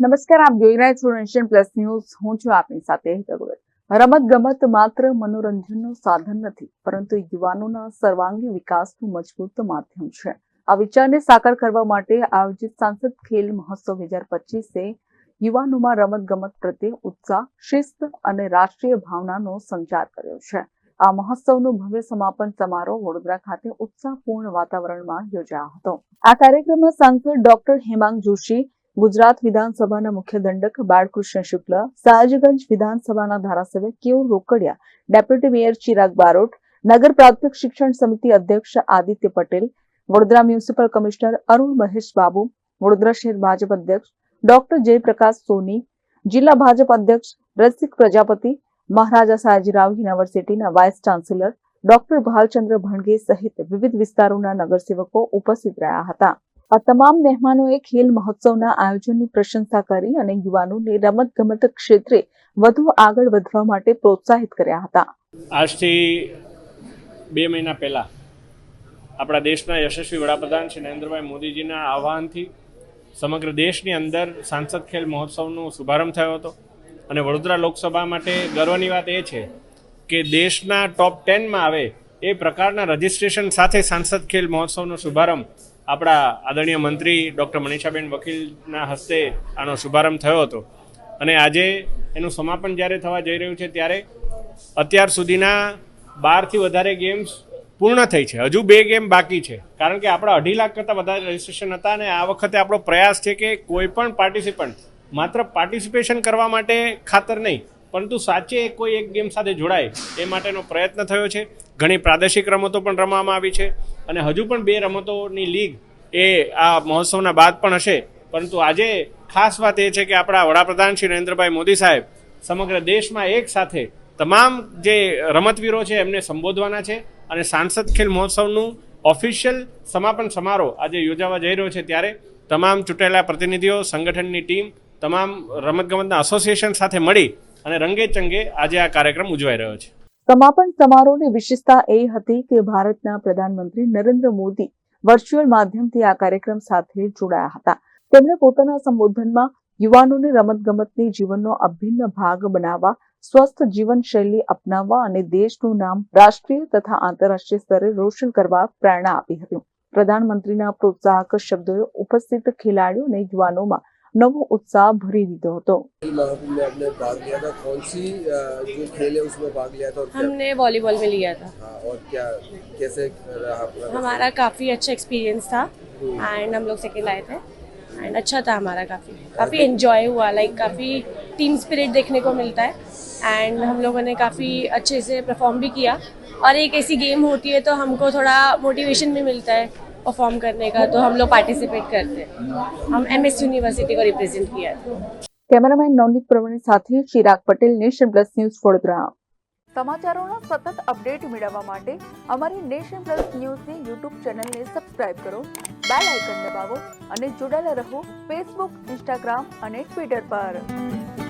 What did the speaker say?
નમસ્કાર, આપ જોઈ રહ્યા છો નેશન પ્લસ ન્યૂઝ હું છું આપની સાથે રમત ગમત માત્ર મનોરંજનનું સાધન નથી, પરંતુ યુવાનોના સર્વાંગી વિકાસનું મજબૂત માધ્યમ છે. આ વિચારને સાકાર કરવા માટે આયોજિત સાંસદ ખેલ મહોત્સવ બે હજાર પચીસે યુવાનોમાં રમત ગમત પ્રત્યે ઉત્સાહ, શિસ્ત અને રાષ્ટ્રીય ભાવનાનો સંચાર કર્યો છે. આ મહોત્સવનું ભવ્ય સમાપન સમારોહ વડોદરા ખાતે ઉત્સાહપૂર્ણ વાતાવરણમાં યોજાયો હતો. આ કાર્યક્રમમાં સાંસદ ડોક્ટર હેમાંગ જોશી ગુજરાત વિધાનસભાના મુખ્ય દંડક બાળકૃષ્ણ શુક્લ, સયાજગંજ વિધાનસભાના ધારાસભ્ય કેવ રોકડિયા, ડેપ્યુટી મેયર ચિરાગ બારોટ, નગર પ્રાથમિક શિક્ષણ સમિતિ અધ્યક્ષ આદિત્ય પટેલ, વડોદરા મ્યુનિસિપલ કમિશનર અરુણ મહેશ બાબુ, વડોદરા શહેર ભાજપ અધ્યક્ષ ડોક્ટર જયપ્રકાશ સોની, જિલ્લા ભાજપ અધ્યક્ષ રસિક પ્રજાપતિ, મહારાજા સયાજીરાવ યુનિવર્સિટીના vice chancellor doctor Bhalchandra Bhanage સહિત વિવિધ વિસ્તારોના નગરસેવકો ઉપસ્થિત રહ્યા હતા. આ તમામ મહેમાનોએ ખેલ મહોત્સવના આયોજનની પ્રશંસા કરી અને યુવાનોને રમત ગમત ક્ષેત્રે વધુ આગળ વધવા માટે પ્રોત્સાહિત કર્યા હતા. આજથી બે મહિના પહેલાં આપણા દેશના યશસ્વી વડાપ્રધાન શ્રી નરેન્દ્રભાઈ મોદીજીના આહવાનથી સમગ્ર દેશની અંદર સાંસદ ખેલ મહોત્સવનો શુભારંભ થયો હતો. અને વડોદરા લોકસભા માટે ગર્વની વાત એ છે કે દેશના ટોપ ટેનમાં આવે એ પ્રકારના રજિસ્ટ્રેશન સાથે સાંસદ ખેલ મહોત્સવનો શુભારંભ આપણા આદરણીય મંત્રી ડૉક્ટર મનીષાબેન વકીલના હસ્તે આનો શુભારંભ થયો હતો. અને આજે એનું સમાપન જ્યારે થવા જઈ રહ્યું છે ત્યારે અત્યાર સુધીના બારથી વધારે ગેમ્સ પૂર્ણ થઈ છે. હજુ બે ગેમ બાકી છે. કારણ કે આપણા અઢી લાખ કરતાં વધારે રજિસ્ટ્રેશન હતા અને આ વખતે આપણો પ્રયાસ છે કે કોઈ પણ પાર્ટિસિપન્ટ માત્ર પાર્ટિસિપેશન કરવા માટે ખાતર નહીં, પરંતુ સાચે કોઈ એક ગેમ સાથે જોડાય એ માટેનો પ્રયત્ન થયો છે. ઘણી પ્રાદેશિક રમતો પણ રમવામાં આવી છે. અને હજુ પણ બે રમતોની લીગ એ આ મહોત્સવના બાદ પણ હશે. પરંતુ આજે ખાસ વાત એ છે કે આપણા વડાપ્રધાન શ્રી નરેન્દ્રભાઈ મોદી સાહેબ સમગ્ર દેશમાં એક સાથે તમામ જે રમતવીરો છે એમને સંબોધવાના છે અને સાંસદ ખેલ મહોત્સવનું ઓફિશિયલ સમાપન સમારોહ આજે યોજાવા જઈ રહ્યો છે ત્યારે તમામ ચૂંટાયેલા પ્રતિનિધિઓ, સંગઠનની ટીમ, તમામ રમતગમતના એસોસિએશન સાથે મળી અને રંગે ચંગે આજે આ કાર્યક્રમ ઉજવાઈ રહ્યો છે. સમાપન સમારોહની વિશેષતા એ હતી કે ભારતના પ્રધાનમંત્રી નરેન્દ્ર મોદી વર્ચ્યુઅલ માધ્યમથી આ કાર્યક્રમ સાથે જોડાયા હતા. તેમણે પોતાના સંબોધનમાં યુવાનોને રમતગમતની જીવનનો અભિન્ન ભાગ બનાવવા, સ્વસ્થ જીવનશૈલી અપનાવવા અને દેશનું નામ રાષ્ટ્રીય તથા આંતરરાષ્ટ્રીય સ્તરે રોશન કરવા પ્રેરણા આપી હતી. પ્રધાનમંત્રીના પ્રોત્સાહક શબ્દોએ ઉપસ્થિત ખેલાડીઓ અને યુવાનોમાં નવો ઉત્સાહ ભરી દીધો હતો खेल महाकुंभ में आपने भाग लिया था कौन सी अ, जो खेल है उसमें भाग लिया था और क्या हमने वॉलीबॉल में लिया था हाँ, और क्या कैसे रहा आपका हमारा काफ़ी अच्छा एक्सपीरियंस था एंड हम लोग सेकेंड आए थे एंड अच्छा था हमारा काफ़ी काफ़ी इन्जॉय हुआ लाइक काफ़ी टीम स्पिरिट देखने को मिलता है एंड हम लोगों ने काफ़ी अच्छे से परफॉर्म भी किया और एक ऐसी गेम होती है तो हमको थोड़ा मोटिवेशन भी मिलता है परफॉर्म करने का तो हम लोग पार्टिसिपेट करते हैं हम एम एस यूनिवर्सिटी को रिप्रेजेंट किया था કેમેરામેન નવનીત પ્રવીણ સાથે Chirag Patel Nation Plus news Vadodara સમાચારોના સતત અપડેટ મેળવવા માટે અમારી નેશન પ્લસ ન્યૂઝની યુટ્યુબ ચેનલને સબસ્ક્રાઇબ કરો બેલ આઇકન દબાવો અને જોડાયેલા રહો ફેસબુક ઇન્સ્ટાગ્રામ અને ટ્વિટર પર